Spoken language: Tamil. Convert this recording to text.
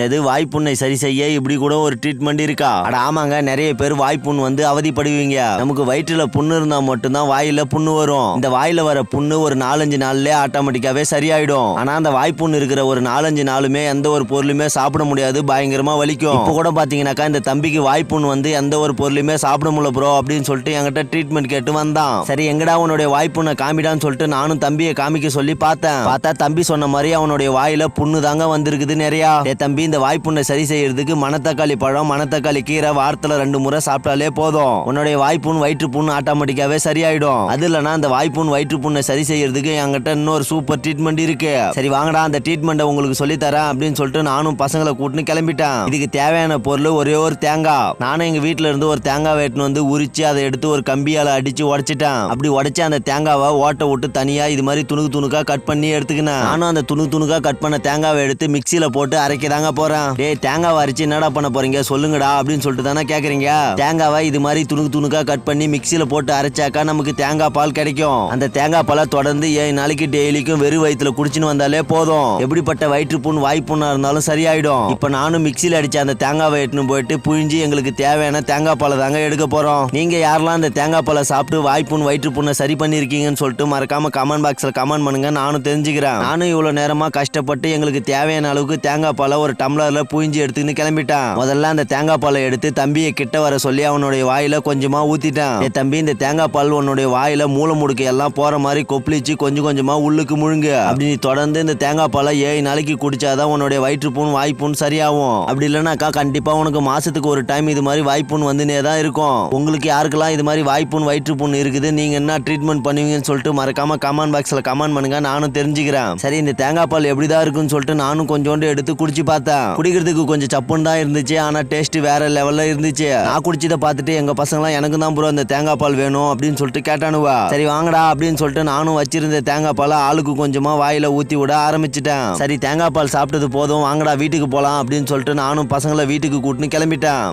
இது வாய்ப்புண்ணை சரி செய்ய இப்படி கூட ஒரு ட்ரீட்மெண்ட் இருக்கா? அட ஆமாங்க நிறைய பேர் வாய்ப்புண் வந்து அவதிப்படுவீங்க. நமக்கு வயிற்றுல புண்ணு இருந்தா மட்டும்தான் வாயில புண்ணு வரும். இந்த வாயில வர புண்ணு ஒரு நாலஞ்சு நாள்லயே ஆட்டோமேட்டிக்காவே சரியாயிடும். ஆனா அந்த வாய்ப்புண் இருக்கிற ஒரு நாலஞ்சு நாளுமே எந்த ஒரு பொருளுமே சாப்பிட முடியாது பயங்கரமா வலிக்கும். இப்போ கூட பாத்தீங்கன்னாக்கா இந்த தம்பிக்கு வாய்ப்புண் வந்து எந்த ஒரு பொருளுமே சாப்பிட முடியல ப்ரோ அப்படின்னு சொல்லிட்டு என்கிட்ட ட்ரீட்மெண்ட் கேட்டு வந்தான். சரி எங்கடா உன்னுடைய வாய்ப்புண்ணை காமிடான்னு சொல்லிட்டு நானும் தம்பியை காமிக்க சொல்லி பார்த்தேன். பார்த்தா தம்பி சொன்ன மாதிரி அவனுடைய வாயில புண்ணு தாங்க வந்திருக்குது நிறையா. தம்பி தம்பி இந்த வாய்ப்புண்ணை சரி செய்யறதுக்கு மணத்தக்காளி பழம் மணத்தக்காளி கீரை வாரத்துல ரெண்டு முறை சாப்பிட்டாலே போதும். உன்னுடைய வாய்ப்புண் வயிற்று ஆட்டோமேட்டிக்காவே சரியாயிடும். அது இல்லைனா அந்த வாய்ப்புண் வயிற்று புண்ணை சரி செய்யறதுக்கு என்கிட்ட இன்னொரு சூப்பர் ட்ரீட்மெண்ட் இருக்கு. சரி வாங்கடா அந்த ட்ரீட்மெண்ட்டை உங்களுக்கு சொல்லி தரேன் அப்படின்னு சொல்லிட்டு நானும் பசங்களை கூட்டின்னு கிளம்பிட்டேன். இதுக்கு தேவையான பொருள் ஒரே ஒரு தேங்காய். நானும் எங்க வீட்டுல இருந்து ஒரு தேங்காய் வெட்டின்னு வந்து உரிச்சு அதை எடுத்து ஒரு கம்பியால அடிச்சு உடைச்சிட்டேன். அப்படி உடைச்சு அந்த தேங்காவை ஓட்ட விட்டு தனியா இது மாதிரி துணுக்கு துணுக்கா கட் பண்ணி எடுத்துக்கினேன். நானும் அந்த துணுக்கு துணுக்கா கட் பண்ண தேங்காவை எடுத்து மிக்சியில போட்டு அரைக்கிறாங்க போறேன். டேய் தேங்காய் அரைச்சு என்னடா பண்ண போறீங்க? சொல்லுங்கடா அப்படின்னு சொல்லிட்டு தானே கேக்குறீங்க? தேங்காவை இது மாதிரி துணுக்கு துணுக்கா கட் பண்ணி மிக்சியில போட்டு அரைச்சாக்கா நமக்கு தேங்காய் பால் கிடைக்கும். அந்த தேங்காய் பாலை தொடர்ந்து ஏழு நாளைக்கு டெய்லிக்கும் வெறும் வயிற்றுல குடிச்சுன்னு வந்தாலே போதும். எப்படிப்பட்ட வயிற்று புண் வாய்ப்புண்ணா இருந்தாலும் சரியாயிடும். இப்ப நானும் மிக்சியில அடிச்ச அந்த தேங்காவை எடுத்துன்னு போயிட்டு புழிஞ்சு எங்களுக்கு தேவையான தேங்காய் பாலை தாங்க எடுக்க போறோம். நீங்க யாரெல்லாம் அந்த தேங்காய் பாலை சாப்பிட்டு வாய்ப்புண் வயிற்று புண்ணை சரி பண்ணிருக்கீங்கன்னு சொல்லிட்டு மறக்காம கமெண்ட் பாக்ஸ்ல கமெண்ட் பண்ணுங்க. நானும் தெரிஞ்சுக்கிறேன். நானும் இவ்வளவு நேரமா கஷ்டப்பட்டு எங்களுக்கு தேவையான அளவுக்கு தேங்காய் பாலை ஒரு டம்ளர்ல புழிஞ்சு எடுத்துன்னு கிளம்பிட்டான். முதல்ல அந்த தேங்காய் பாலை எடுத்து தம்பியை கிட்ட வர சொல்லி அவனுடைய வாயில கொஞ்சமா ஊத்திட்டான். ஏ தம்பி இந்த தேங்காய் பால் உன்னுடைய வாயில மூளை முடுக்கு எல்லாம் போற மாதிரி கொப்பளிச்சு கொஞ்சம் கொஞ்சமா உள்ளுக்கு முழுங்கு. அப்படி நீ தொடர்ந்து இந்த தேங்காய் பாலை ஏழு நாளைக்கு குடிச்சாதான் உன்னுடைய வயிற்றுப்புண் வாய்ப்புண் சரியாகும். அப்படி இல்லைனாக்கா கண்டிப்பா உனக்கு மாசத்துக்கு ஒரு டைம் இது மாதிரி வாய்ப்புண் வந்துனே தான் இருக்கும். உங்களுக்கு யாருக்கெல்லாம் இது மாதிரி வாய்ப்புண் வயிற்றுப்புண் இருக்குது நீங்க என்ன ட்ரீட்மெண்ட் பண்ணுவீங்கன்னு சொல்லிட்டு மறக்காம கமெண்ட் பாக்ஸ்ல கமெண்ட் பண்ணுங்க. நானும் தெரிஞ்சுக்கிறேன். சரி இந்த தேங்காய் பால் எப்படிதான் இருக்குன்னு சொல்லிட்டு நானும் கொஞ்சோண்டு எடுத்து குடிச்சு பார்த்தேன். குடிக்கிறதுக்கு கொஞ்சம் சப்புன்னு தான் இருந்துச்சு ஆனா டேஸ்ட் வேற லெவல்ல இருந்துச்சு. நான் குடிச்சதை பார்த்துட்டு எங்க பசங்களாம் எனக்கு தான் ப்ரோ அந்த தேங்காய் பால் வேணும் அப்படின்னு சொல்லிட்டு கேட்டானுவா. சரி வாங்கடா அப்படின்னு சொல்லிட்டு நானும் வச்சிருந்த தேங்காய் பாலை ஆளுக்கு கொஞ்சமா வாயில ஊத்தி விட ஆரம்பிச்சிட்டேன். சரி தேங்காய் பால் சாப்பிட்டது போதும் வாங்கடா வீட்டுக்கு போகலாம் அப்படின்னு சொல்லிட்டு நானும் பசங்களை வீட்டுக்கு கூட்டின்னு கிளம்பிட்டேன்.